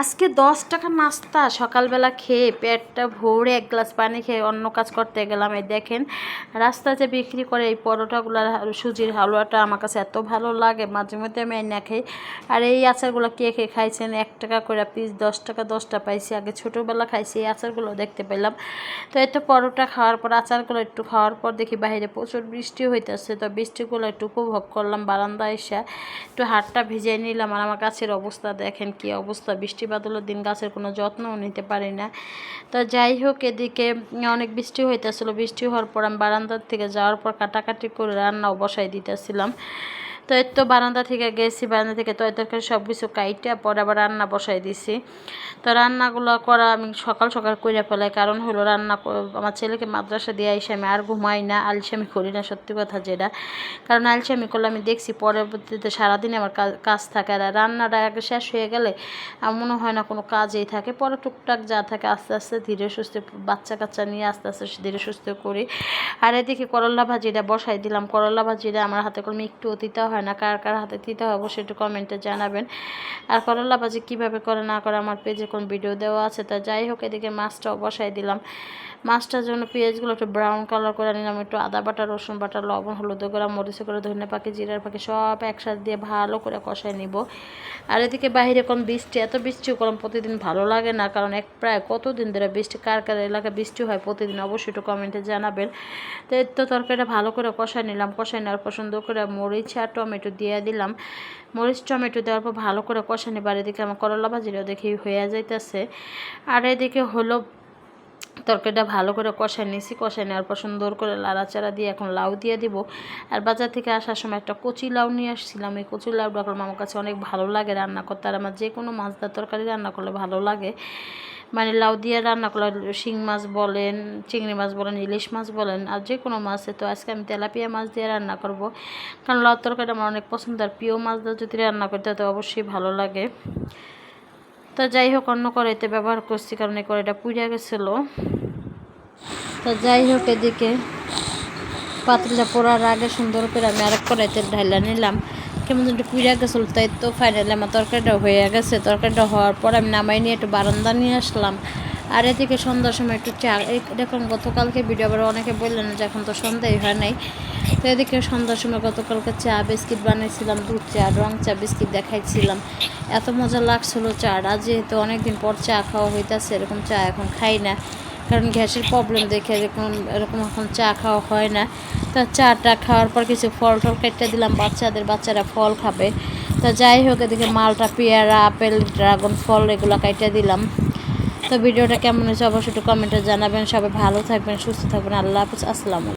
আজকে দশ টাকা নাস্তা, সকালবেলা খেয়ে পেটটা ভরে এক গ্লাস পানি খেয়ে অন্য কাজ করতে গেলাম। এই দেখেন রাস্তাতে বিক্রি করে এই পরোটাগুলো, সুজির হালুয়াটা আমার কাছে এত ভালো লাগে, মাঝে মধ্যে আমি না খাই। আর এই আচারগুলো কে কে খাইছেন? এক টাকা করে পিস দশ টাকা দশটা পাইছি। আগে ছোটোবেলা খাইছি, এই আচারগুলো দেখতে পেলাম। তো একটু পরোটা খাওয়ার পর, আচারগুলো একটু খাওয়ার পর দেখি বাইরে প্রচুর বৃষ্টি হইতেছে, তো বৃষ্টিগুলো একটু উপভোগ করলাম। বারান্দা এসে একটু হাতটা ভিজিয়ে নিলাম। আর আমার কাছের অবস্থা দেখেন, কি অবস্থা বৃষ্টি বৃষ্টি বাদলের দিন গাছের কোনো যত্নও নিতে পারি না। তো যাই হোক, এদিকে অনেক বৃষ্টি হইতেছিল। বৃষ্টি হওয়ার পর আমি বারান্দার থেকে যাওয়ার পর কাটাকাটি করে রান্নাও বসাই দিতেছিলাম। তো এর তো বারান্দা থেকে গেছি, বারান্দা থেকে তয় তরকারি সব কিছু কাইটে, পরে আবার রান্না বসাই দিছি। তো রান্নাগুলো করা আমি সকাল সকাল করে ফেলাই, কারণ হলো রান্না আমার ছেলেকে মাদ্রাসা দিয়ে এসে আমি আর ঘুমাই না, আলসামি করি না, সত্যি কথা যেটা। কারণ আলসামি করলে আমি দেখছি পরবর্তীতে সারাদিন আমার কাজ থাকে, আর রান্নাটা আগে শেষ হয়ে গেলে আমার মনে হয় না কোনো কাজেই থাকে। পরে টুকটাক যা থাকে আস্তে আস্তে ধীরে সুস্থে বাচ্চা কাচ্চা নিয়ে আস্তে আস্তে ধীরে সুস্থ করি। আর এদিকে করল্লা ভাজিটা বসাই দিলাম। করল্লা ভাজিটা আমার হাতে করে একটু অতীত হয় না, কার কার হাতে দিতে হবে অবশ্যই একটু কমেন্টে জানাবেন। আর করলা ভাজি কীভাবে করে না করে আমার পেজে কোন ভিডিও দেওয়া আছে, তা যাই হোক, এদিকে মাছটাও বসাই দিলাম। মাছটার জন্য পেঁয়াজগুলো একটু ব্রাউন কালার করে নিলাম, একটু আদা বাটা, রসুন বাটা, লবণ, হলুদ করে মরিচ করে ধনে পাখি জিরার পাখি সব একসাথে দিয়ে ভালো করে কষাই নিব। আর এদিকে বাইরে কোন বৃষ্টি, এত বৃষ্টি করলাম প্রতিদিন ভালো লাগে না, কারণ এক প্রায় কতদিন ধরে বৃষ্টি, কার কার এলাকায় বৃষ্টি হয় প্রতিদিন অবশ্যই একটু কমেন্টে জানাবেন। তো এর তো তরকারিটা ভালো করে কষাই নিলাম কষাই নেওয়ার পছন্দ করে মরিচ আর টমেটো দিয়ে দিলাম। মরিচ, টমেটো দেওয়ার পর ভালো করে কষানি বাড়ি এদিকে আমার করলা ভাজিটাও দেখি হয়ে যাইতেছে। আর এদিকে হলো তরকারিটা ভালো করে কষাই নিয়েছি কষাই নেওয়ার পর সুন্দর করে লাড়াচাড়া দিয়ে এখন লাউ দিয়ে দিব। আর বাজার থেকে আসার সময় একটা কচি লাউ নিয়ে আসছিলাম। এই কচি লাউটা আমার কাছে অনেক ভালো লাগে রান্না করতে। আর আমার যে কোনো মাছ দার তরকারি রান্না করলে ভালো লাগে। মানে লাউ দিয়ে রান্না করলে শিং মাছ বলেন, চিংড়ি মাছ বলেন, ইলিশ মাছ বলেন, আর যে কোনো মাছে তো আজকে আমি তেলাপিয়া মাছ দিয়ে রান্না করব। কারণ লাউ তরকারিটা আমার অনেক পছন্দ, আর প্রিয় মাছ দিয়ে যদি রান্না করতে তো অবশ্যই ভালো লাগে। তো যাই হোক, অন্য কড়াইতে ব্যবহার করছি, কারণ এই কড়াইটা পুড়ে গেছিল। তো যাই হোক, এদিকে পাত্রটা পোড়ার আগে সুন্দর করে আমি আরেক কড়াইতে ঢাইলা নিলাম। কেমন একটু পুড়ে গেছিল, তাই তো ফাইনালি আমার তরকারিটা হয়ে গেছে। তরকারিটা হওয়ার পর আমি নামাই নিয়ে একটু বারান্দা নিয়ে আসলাম। আর এদিকে সন্ধ্যার সময় একটু চা দেখুন, গতকালকে ভিডিও আবার অনেকে বললেন যে এখন তো সন্ধ্যাই হয় নাই। তো এদিকে সন্ধ্যার সময় গতকালকে চা, বিস্কিট বানিয়েছিলাম দুধ চা, রং চা, বিস্কিট দেখাইছিলাম। এত মজা লাগছিল চাটা, যেহেতু অনেকদিন পর চা খাওয়া হইতেছে, এরকম চা এখন খাই না। কারণ গ্যাসের প্রবলেম দেখে এরকম এরকম এখন চা খাওয়া হয় না। তা চাটা খাওয়ার পর কিছু ফল টল কেটে দিলাম, বাচ্চাদের বাচ্চারা ফল খাবে। তো যাই হোক, এদিকে মালটা, পেয়ারা, আপেল, ড্রাগন ফল এগুলো কেটে দিলাম। তো ভিডিওটা কেমন হয়েছে অবশ্যই একটু কমেন্টে জানাবেন। সবাই ভালো থাকবেন, সুস্থ থাকবেন। আল্লাহ হাফিজ, আসসালামু